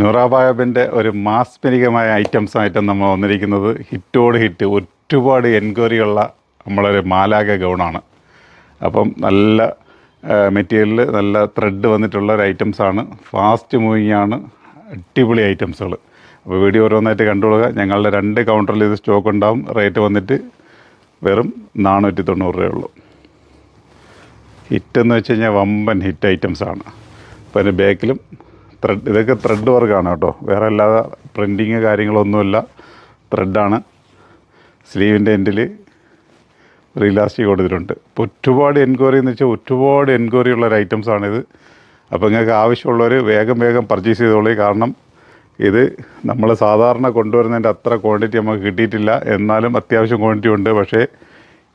നൂറാബായബിന്റെ ഒരു മാസ്മരികമായ ഐറ്റംസ് ആയിട്ട് നമ്മൾ വന്നിരിക്കുന്നത്. ഹിറ്റോട് ഹിറ്റ് ഒരുപാട് എൻക്വയറിയുള്ള നമ്മളൊരു മാലാക ഗൗണാണ്. അപ്പം നല്ല മെറ്റീരിയലിൽ നല്ല ത്രെഡ് വന്നിട്ടുള്ള ഒരു ഐറ്റംസാണ് ഫാസ്റ്റ് മൂവിങ് ആണ് അടിപൊളി ഐറ്റംസുകൾ അപ്പോൾ വീഡിയോ ഓരോന്നായിട്ട് കണ്ടുകൊള്ളുക. ഞങ്ങളുടെ രണ്ട് കൗണ്ടറിൽ ഇത് സ്റ്റോക്ക് ഉണ്ടാവും. റേറ്റ് വന്നിട്ട് വെറും നാനൂറ്റി തൊണ്ണൂറ് രൂപയേ ഉള്ളൂ. ഹിറ്റ് എന്ന് വെച്ച് കഴിഞ്ഞാൽ വമ്പൻ ഹിറ്റ് ഐറ്റംസ് ആണ്. അപ്പോൾ അതിന്റെ ബാക്കിലും ത്രെഡ് ഇതൊക്കെ ത്രെഡ് വർക്കാണ് കേട്ടോ. വേറെ അല്ലാതെ പ്രിന്റിങ് കാര്യങ്ങളൊന്നുമില്ല. ത്രെഡാണ് സ്ലീവിന്റെ എൻഡിൽ റീലാസ്റ്റിക് കൊടുത്തിട്ടുണ്ട് ഇപ്പോൾ ഒരുപാട് എൻക്വയറി എന്ന് വെച്ചാൽ ഒരുപാട് എൻക്വയറി ഉള്ള ഒരു ഐറ്റംസാണിത് അപ്പോൾ നിങ്ങൾക്ക് ആവശ്യമുള്ളവർ വേഗം വേഗം പർച്ചേസ് ചെയ്തോളൂ. കാരണം ഇത് നമ്മൾ സാധാരണ കൊണ്ടുവരുന്നതിന്റെ അത്ര ക്വാണ്ടിറ്റി നമുക്ക് കിട്ടിയിട്ടില്ല. എന്നാലും അത്യാവശ്യം ക്വാണ്ടിറ്റി ഉണ്ട്. പക്ഷേ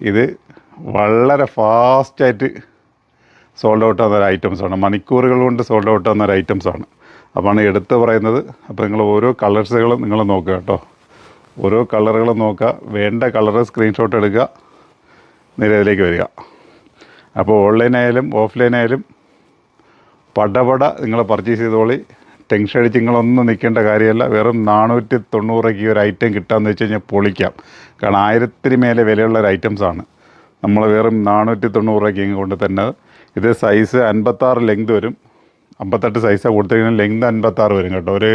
ഇത് വളരെ ഫാസ്റ്റായിട്ട് സോൾഡ് ഔട്ട് ആവുന്ന ഒരു ഐറ്റംസാണ് മണിക്കൂറുകൾ കൊണ്ട് സോൾഡ് ഔട്ട് ആവുന്ന ഒരു ഐറ്റംസാണ് അപ്പോഴാണ് എടുത്ത് പറയുന്നത്. അപ്പോൾ നിങ്ങൾ ഓരോ കളേഴ്സുകളും നിങ്ങൾ നോക്കുക കേട്ടോ. ഓരോ കളറുകളും നോക്കുക. വേണ്ട കളർ സ്ക്രീൻഷോട്ട് എടുക്കുക. നിരയിലേക്ക് വരിക. അപ്പോൾ ഓൺലൈൻ ആയാലും ഓഫ്ലൈൻ ആയാലും പടപട നിങ്ങൾ പർച്ചേസ് ചെയ്തോളി. ടെൻഷൻ അടിച്ച് നിങ്ങളൊന്നും നിൽക്കേണ്ട കാര്യമല്ല. വെറും നാനൂറ്റി തൊണ്ണൂറൊക്കെ ഒരു ഐറ്റം കിട്ടാമെന്ന് വെച്ച് കഴിഞ്ഞാൽ പൊളിക്കാം. കാരണം ആയിരത്തിന് മേലെ വിലയുള്ള ഒരു ഐറ്റംസാണ് നമ്മൾ വെറും നാനൂറ്റി തൊണ്ണൂറൊക്കെ ഇങ്ങ് കൊണ്ട് തന്നെ ഇത് സൈസ് അൻപത്താറ് ലെങ്ത് വരും. അമ്പത്തെട്ട് സൈസാണ് കൊടുത്തിരിക്കുന്നത് ലെങ്ത് അൻപത്താറ് വരും കേട്ടോ. ഒരു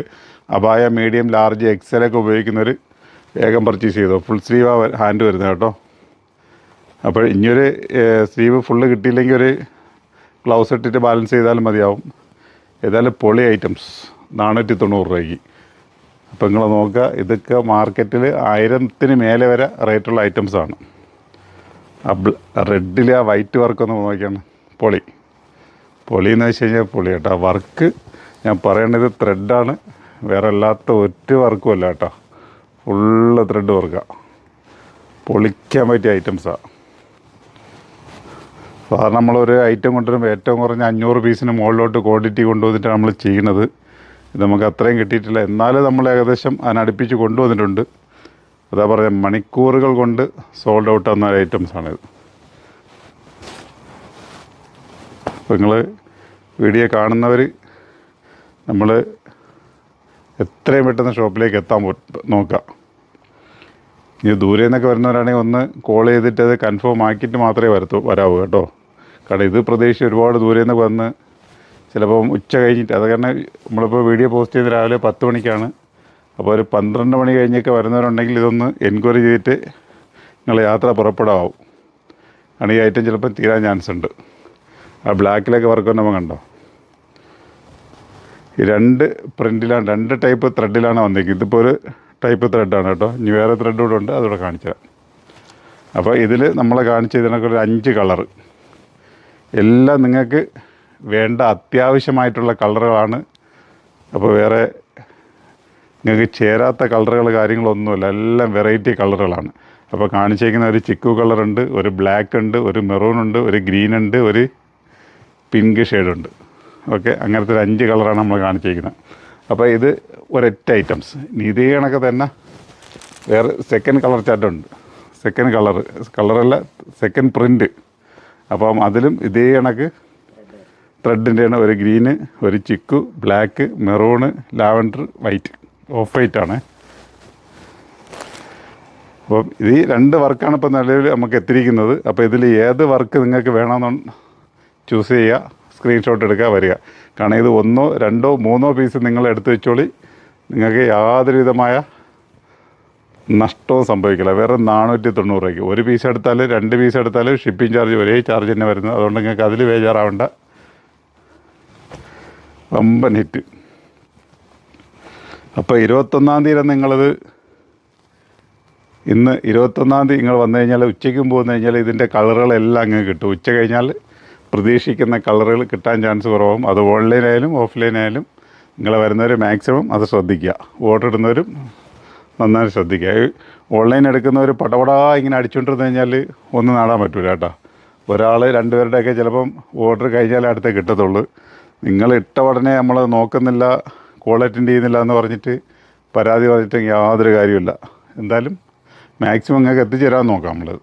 അപായ മീഡിയം ലാർജ് എക്സലൊക്കെ ഉപയോഗിക്കുന്നവർ വേഗം പർച്ചേസ് ചെയ്തോ. ഫുൾ സ്ലീവ് ഹാൻഡ് വരുന്നത് കേട്ടോ. അപ്പോൾ ഇനിയൊരു സ്ലീവ് ഫുള്ള് കിട്ടിയില്ലെങ്കിൽ ഒരു ഗ്ലൗസ് ഇട്ടിട്ട് ബാലൻസ് ചെയ്താലും മതിയാവും. ഏതായാലും പൊളി ഐറ്റംസ് നാനൂറ്റി തൊണ്ണൂറ് രൂപയ്ക്ക്. അപ്പോൾ നിങ്ങൾ നോക്കുക ഇതൊക്കെ മാർക്കറ്റിൽ ആയിരത്തിന് മേലെ വരെ റേറ്റുള്ള ഐറ്റംസാണ് റെഡിൽ ആ വൈറ്റ് വർക്ക് ഒന്ന് നോക്കിയാണ്. പൊളി പൊളി എന്ന് വെച്ച് കഴിഞ്ഞാൽ പൊളി കേട്ടോ. വർക്ക് ഞാൻ പറയണത് ത്രെഡാണ് വേറെ അല്ലാത്ത ഒറ്റ വർക്കും അല്ല കേട്ടോ. ഫുള്ള് ത്രെഡ് വർക്കാണ് പൊളിക്കാൻ പറ്റിയ ഐറ്റംസാണ് സാധാരണ നമ്മളൊരു ഐറ്റം കൊണ്ടുവരുമ്പോൾ ഏറ്റവും കുറഞ്ഞ അഞ്ഞൂറ് പീസിന് മുകളിലോട്ട് ക്വാണ്ടിറ്റി കൊണ്ടുവന്നിട്ടാണ് നമ്മൾ ചെയ്യുന്നത്. ഇത് നമുക്ക് അത്രയും കിട്ടിയിട്ടില്ല. എന്നാലും നമ്മൾ ഏകദേശം അതിനടുപ്പിച്ച് കൊണ്ടുവന്നിട്ടുണ്ട്. അതാ പറയാം മണിക്കൂറുകൾ കൊണ്ട് സോൾഡ് ഔട്ട് ആവുന്ന ഐറ്റംസാണിത് അപ്പോൾ നിങ്ങൾ വീഡിയോ കാണുന്നവർ നമ്മൾ എത്രയും പെട്ടെന്ന് ഷോപ്പിലേക്ക് എത്താൻ നോക്കാം. നോക്കുക ഇനി ദൂരെ നിന്നൊക്കെ വരുന്നവരാണെങ്കിൽ ഒന്ന് കോൾ ചെയ്തിട്ട് അത് കൺഫേം ആക്കിയിട്ട് മാത്രമേ വരത്തു വരാവൂ കേട്ടോ. കാരണം ഇത് പ്രതീക്ഷിച്ച് ഒരുപാട് ദൂരെ നിന്ന് വന്ന് ചിലപ്പം ഉച്ച കഴിഞ്ഞിട്ട് അത് കാരണം നമ്മളിപ്പോൾ വീഡിയോ പോസ്റ്റ് ചെയ്ത് രാവിലെ പത്ത് മണിക്കാണ്. അപ്പോൾ ഒരു പന്ത്രണ്ട് മണി കഴിഞ്ഞൊക്കെ വരുന്നവരുണ്ടെങ്കിൽ ഇതൊന്ന് എൻക്വയറി ചെയ്തിട്ട് നിങ്ങൾ യാത്ര പുറപ്പെടാവും. കാരണം ഈ ഐറ്റം ചിലപ്പം തീരാൻ ചാൻസ് ഉണ്ട്. ആ ബ്ലാക്കിലൊക്കെ വർക്ക് നമ്മൾ കണ്ടോ? ഈ രണ്ട് പ്രിന്റിലാണ് രണ്ട് ടൈപ്പ് ത്രെഡിലാണ് വന്നിരിക്കുന്നത്. ഇതിപ്പോൾ ഒരു ടൈപ്പ് ത്രെഡാണ് കേട്ടോ. ഇനി വേറെ ത്രെഡ് കൂടെ ഉണ്ട് അതുകൂടെ കാണിച്ചു തരാം. അപ്പോൾ ഇതിൽ നമ്മൾ കാണിച്ച ഇതിനൊക്കെ ഒരു അഞ്ച് കളർ എല്ലാം നിങ്ങൾക്ക് വേണ്ട അത്യാവശ്യമായിട്ടുള്ള കളറുകളാണ് അപ്പോൾ വേറെ നിങ്ങൾക്ക് ചേരാത്ത കളറുകൾ കാര്യങ്ങളൊന്നുമില്ല. എല്ലാം വെറൈറ്റി കളറുകളാണ് അപ്പോൾ കാണിച്ചേക്കുന്ന ഒരു ചിക്കു കളറുണ്ട് ഒരു ബ്ലാക്ക് ഉണ്ട് ഒരു മെറൂൺ ഉണ്ട് ഒരു ഗ്രീൻ ഉണ്ട് ഒരു പിങ്ക് ഷെയ്ഡുണ്ട്. ഓക്കെ അങ്ങനത്തെ ഒരു അഞ്ച് കളറാണ് നമ്മൾ കാണിച്ചിരിക്കുന്നത്. അപ്പോൾ ഇത് ഒരൊറ്റ ഐറ്റംസ്. ഇതേ കണക്ക് തന്നെ വേറെ സെക്കൻഡ് കളർ ചാറ്റുണ്ട് സെക്കൻഡ് കളർ. കളറല്ല സെക്കൻഡ് പ്രിന്റ് അപ്പം അതിലും ഇതേ കണക്ക്. ത്രെഡിന്റെയാണ് ഒരു ഗ്രീന് ഒരു chikoo black maroon lavender white off white ആണ്. അപ്പം ഇത് രണ്ട് വർക്കാണ് ഇപ്പോൾ നിലവിൽ നമുക്ക് എത്തിയിരിക്കുന്നത്. അപ്പോൾ ഇതിൽ ഏത് വർക്ക് നിങ്ങൾക്ക് വേണമെന്ന് ചൂസ് ചെയ്യുക സ്ക്രീൻഷോട്ട് എടുക്കുക വരിക. കാരണം ഇത് ഒന്നോ രണ്ടോ മൂന്നോ പീസ് നിങ്ങൾ എടുത്തു വെച്ചോളി നിങ്ങൾക്ക് യാതൊരു വിധമായ നഷ്ടവും സംഭവിക്കില്ല. വേറെ നാനൂറ്റി തൊണ്ണൂറ് രൂപയ്ക്ക്. ഒരു പീസ് എടുത്താൽ രണ്ട് പീസ് എടുത്താൽ ഷിപ്പിംഗ് ചാർജ് ഒരേ ചാർജ് തന്നെ വരുന്നത്. അതുകൊണ്ട് നിങ്ങൾക്ക് അതിൽ ബേജാറാവേണ്ട. വമ്പൻ ഹിറ്റ് അപ്പോൾ ഇരുപത്തൊന്നാം തീയതി നിങ്ങളത് ഇന്ന് ഇരുപത്തൊന്നാം തീയതി നിങ്ങൾ വന്നു കഴിഞ്ഞാൽ ഉച്ചയ്ക്കും പോന്നു കഴിഞ്ഞാൽ ഇതിന്റെ കളറുകളെല്ലാം അങ്ങ് കിട്ടും. ഉച്ച കഴിഞ്ഞാൽ പ്രതീക്ഷിക്കുന്ന കളറുകൾ കിട്ടാൻ ചാൻസ് കുറവും അത് ഓഫ്ലൈൻ ആയാലും നിങ്ങൾ വരുന്നവർ മാക്സിമം അത് ശ്രദ്ധിക്കുക. ഓർഡർ ഇടുന്നവരും നന്നായി ശ്രദ്ധിക്കുക. ഓൺലൈൻ എടുക്കുന്നവർ പടപടാ ഇങ്ങനെ അടിച്ചുകൊണ്ടിരുന്ന് കഴിഞ്ഞാൽ ഒന്നും നാടാൻ പറ്റില്ല കേട്ടോ. ഒരാൾ രണ്ടുപേരുടെയൊക്കെ ചിലപ്പം ഓർഡർ കഴിഞ്ഞാലേ അടുത്തേ കിട്ടത്തുള്ളൂ. നിങ്ങൾ ഇട്ട ഉടനെ നമ്മൾ നോക്കുന്നില്ല കോൾ അറ്റൻഡ് ചെയ്യുന്നില്ല എന്ന് പറഞ്ഞിട്ട് പരാതി പറഞ്ഞിട്ട് യാതൊരു കാര്യമില്ല എന്തായാലും മാക്സിമം നിങ്ങൾക്ക് എത്തിച്ചേരാൻ നോക്കാം നമ്മൾ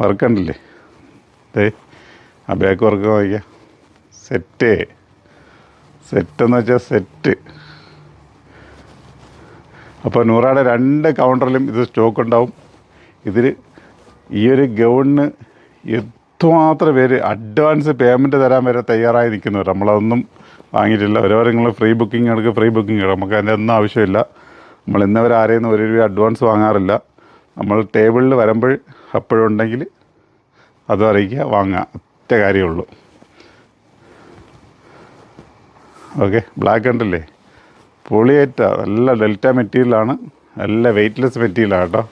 വർക്ക് അതെ ആ ബാക്ക് വർക്ക് നോക്കിയാൽ സെറ്റ് സെറ്റ് എന്ന് വെച്ചാൽ സെറ്റ് അപ്പോൾ നൂറാടെ രണ്ട് കൗണ്ടറിലും ഇത് സ്റ്റോക്ക് ഉണ്ടാവും. ഇതിൽ ഈ ഒരു ഗൗണിന് എത്രമാത്രം പേര് അഡ്വാൻസ് പേയ്മെന്റ് തരാൻ വരെ തയ്യാറായി നിൽക്കുന്നവർ നമ്മളതൊന്നും വാങ്ങിയിട്ടില്ല. ഓരോ നിങ്ങൾ ഫ്രീ ബുക്കിംഗ് എടുക്കുക ഫ്രീ ബുക്കിംഗ് എടുക്കുക നമുക്ക് അതിന്റെ ഒന്നും ആവശ്യമില്ല. നമ്മൾ ഇന്നവരെ ആരെയും ഒരു രൂപ അഡ്വാൻസ് വാങ്ങാറില്ല. നമ്മൾ ടേബിളിൽ വരുമ്പോൾ അപ്പോഴുണ്ടെങ്കിൽ അത് അറിയിക്കുക വാങ്ങുക. ഒറ്റ കാര്യമുള്ളൂ ഓക്കെ ബ്ലാക്ക് ഉണ്ടല്ലേ പൊളിയേറ്റ നല്ല ഡെൽറ്റ മെറ്റീരിയലാണ് നല്ല വെയ്റ്റ്ലെസ് മെറ്റീരിയലാണ് കേട്ടോ.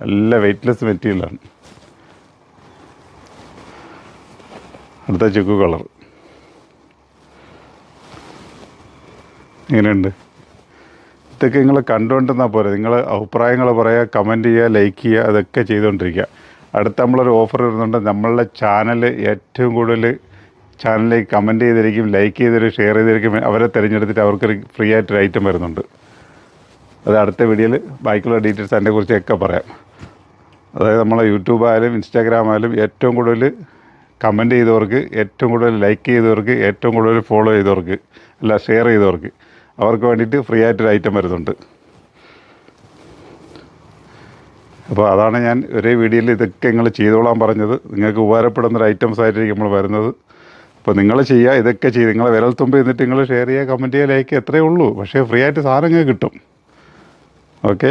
നല്ല വെയ്റ്റ്ലെസ് മെറ്റീരിയലാണ് അടുത്ത ചുക്ക് കളർ എങ്ങനെയുണ്ട്? ഇതൊക്കെ നിങ്ങൾ കണ്ടുകൊണ്ടിരുന്നാൽ പോരെ. നിങ്ങൾ അഭിപ്രായങ്ങൾ പറയുക കമന്റ് ചെയ്യുക ലൈക്ക് ചെയ്യുക അതൊക്കെ ചെയ്തുകൊണ്ടിരിക്കുക അടുത്ത നമ്മളൊരു ഓഫർ വരുന്നുണ്ട്. നമ്മളുടെ ചാനൽ ഏറ്റവും കൂടുതൽ ചാനലിലേക്ക് കമന്റ് ചെയ്തിരിക്കും ലൈക്ക് ചെയ്തിരിക്കും ഷെയർ ചെയ്തിരിക്കും. അവരെ തിരഞ്ഞെടുത്തിട്ട് അവർക്കൊരു ഫ്രീ ആയിട്ടൊരു ഐറ്റം വരുന്നുണ്ട്. അത് അടുത്ത വീഡിയോയിൽ ബാക്കിയുള്ള ഡീറ്റെയിൽസ് അതിനെ കുറിച്ചൊക്കെ പറയാം. അതായത് നമ്മളെ യൂട്യൂബ് ആയാലും ഇൻസ്റ്റാഗ്രാം ആയാലും ഏറ്റവും കൂടുതൽ കമന്റ് ചെയ്തവർക്ക് ഏറ്റവും കൂടുതൽ ലൈക്ക് ചെയ്തവർക്ക് ഏറ്റവും കൂടുതൽ ഫോളോ ചെയ്തവർക്ക് അല്ല ഷെയർ ചെയ്തവർക്ക് അവർക്ക് വേണ്ടിയിട്ട് ഫ്രീ ആയിട്ടൊരു ഐറ്റം വരുന്നുണ്ട്. അപ്പോൾ അതാണ് ഞാൻ ഒരേ വീഡിയോയിൽ ഇതൊക്കെ നിങ്ങൾ ചെയ്തോളാൻ പറഞ്ഞത്. നിങ്ങൾക്ക് ഉപകാരപ്പെടുന്ന ഒരു ഐറ്റംസ് ആയിട്ടായിരിക്കും നമ്മൾ വരുന്നത്. അപ്പോൾ നിങ്ങൾ ചെയ്യുക ഇതൊക്കെ ചെയ്ത് നിങ്ങളെ വിരൽ തുമ്പ് എന്നിട്ട് നിങ്ങൾ ഷെയർ ചെയ്യുക കമന്റ് ചെയ്യുക ലൈക്ക് എത്രയേ ഉള്ളൂ. പക്ഷേ ഫ്രീ ആയിട്ട് സാധനങ്ങൾ കിട്ടും. ഓക്കെ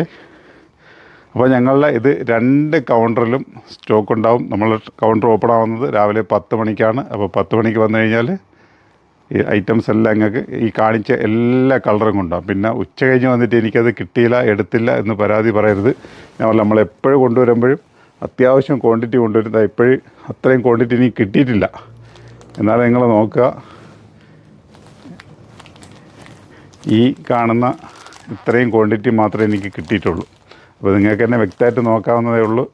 അപ്പോൾ ഞങ്ങളുടെ ഇത് രണ്ട് കൗണ്ടറിലും സ്റ്റോക്ക് ഉണ്ടാവും. നമ്മൾ കൗണ്ടർ ഓപ്പൺ ആവുന്നത് രാവിലെ പത്ത് മണിക്കാണ്. അപ്പോൾ പത്ത് മണിക്ക് വന്നു കഴിഞ്ഞാൽ ഈ ഐറ്റംസ് എല്ലാം ഞങ്ങൾക്ക് ഈ കാണിച്ച എല്ലാ കളറും കൊണ്ടാകും പിന്നെ ഉച്ച കഴിഞ്ഞ് വന്നിട്ട് എനിക്കത് കിട്ടിയില്ല എടുത്തില്ല എന്ന് പരാതി പറയരുത്. ഞാൻ നമ്മൾ എപ്പോഴും കൊണ്ടുവരുമ്പോഴും അത്യാവശ്യം ക്വാണ്ടിറ്റി കൊണ്ടുവരുന്നത് ഇപ്പോഴും അത്രയും ക്വാണ്ടിറ്റി ഇനി കിട്ടിയിട്ടില്ല. എന്നാലും നിങ്ങൾ നോക്കുക. ഈ കാണുന്ന ഇത്രയും ക്വാണ്ടിറ്റി മാത്രമേ എനിക്ക് കിട്ടിയിട്ടുള്ളൂ. അപ്പോൾ നിങ്ങൾക്ക് തന്നെ വ്യക്തമായിട്ട് നോക്കാവുന്നതേ ഉള്ളൂ.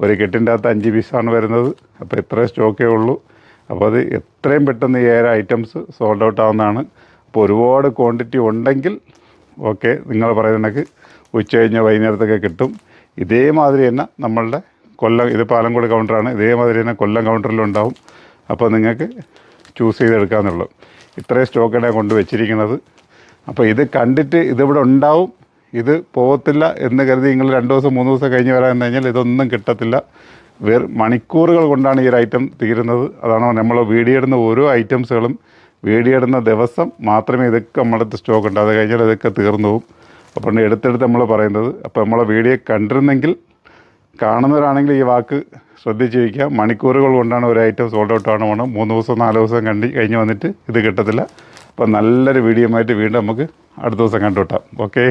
ഒരു കെട്ടിന്റെ അകത്ത് അഞ്ച് പീസാണ് വരുന്നത്. അപ്പോൾ ഇത്രയും സ്റ്റോക്കേ ഉള്ളൂ. അപ്പോൾ അത് എത്രയും പെട്ടെന്ന് ഈ ഏഴ് ഐറ്റംസ് സോൾഡ് ഔട്ട് ആവുന്നതാണ്. അപ്പോൾ ഒരുപാട് ക്വാണ്ടിറ്റി ഉണ്ടെങ്കിൽ ഓക്കെ നിങ്ങൾ പറയുന്നതൊക്കെ ഉച്ച കഴിഞ്ഞ വൈകുന്നേരത്തൊക്കെ കിട്ടും. ഇതേമാതിരി തന്നെ നമ്മളുടെ കൊല്ലം ഇത് പാലങ്കോട് കൗണ്ടറാണ് ഇതേമാതിരി തന്നെ കൊല്ലം കൗണ്ടറിലുണ്ടാവും അപ്പോൾ നിങ്ങൾക്ക് ചൂസ് ചെയ്തെടുക്കാമെന്നുള്ളൂ ഇത്രയും സ്റ്റോക്കാണ് കൊണ്ട് വെച്ചിരിക്കുന്നത്. അപ്പോൾ ഇത് കണ്ടിട്ട് ഇതിവിടെ ഉണ്ടാവും. ഇത് പോകത്തില്ല എന്ന് കരുതി നിങ്ങൾ രണ്ട് ദിവസം മൂന്ന് ദിവസം കഴിഞ്ഞ് വരാൻ കഴിഞ്ഞാൽ ഇതൊന്നും കിട്ടത്തില്ല. വേറെ മണിക്കൂറുകൾ കൊണ്ടാണ് ഈ ഒരു ഐറ്റം തീരുന്നത്. അതാണ് നമ്മൾ വീടിയിടുന്ന ഓരോ ഐറ്റംസുകളും വീടിയിടുന്ന ദിവസം മാത്രമേ ഇതൊക്കെ നമ്മുടെ അടുത്ത് സ്റ്റോക്ക് ഉണ്ട്. അത് കഴിഞ്ഞാൽ ഇതൊക്കെ തീർന്നു പോകും. അപ്പോൾ എടുത്തെടുത്ത് നമ്മൾ പറയുന്നത് അപ്പോൾ നമ്മളെ വീഡിയോ കണ്ടിരുന്നെങ്കിൽ കാണുന്നവരാണെങ്കിൽ ഈ വാക്ക് ശ്രദ്ധിച്ച് വയ്ക്കുക മണിക്കൂറുകൾ കൊണ്ടാണ് ഒരു ഐറ്റം സോൾഡ് ഔട്ട് ആണ് പോകണം മൂന്ന് ദിവസം നാല് ദിവസം കണ്ടി കഴിഞ്ഞ് വന്നിട്ട് ഇത് കിട്ടത്തില്ല. അപ്പോൾ നല്ലൊരു വീഡിയോ ആയിട്ട് വീണ്ടും നമുക്ക് അടുത്ത ദിവസം കണ്ടുവിട്ടാം ഓക്കേ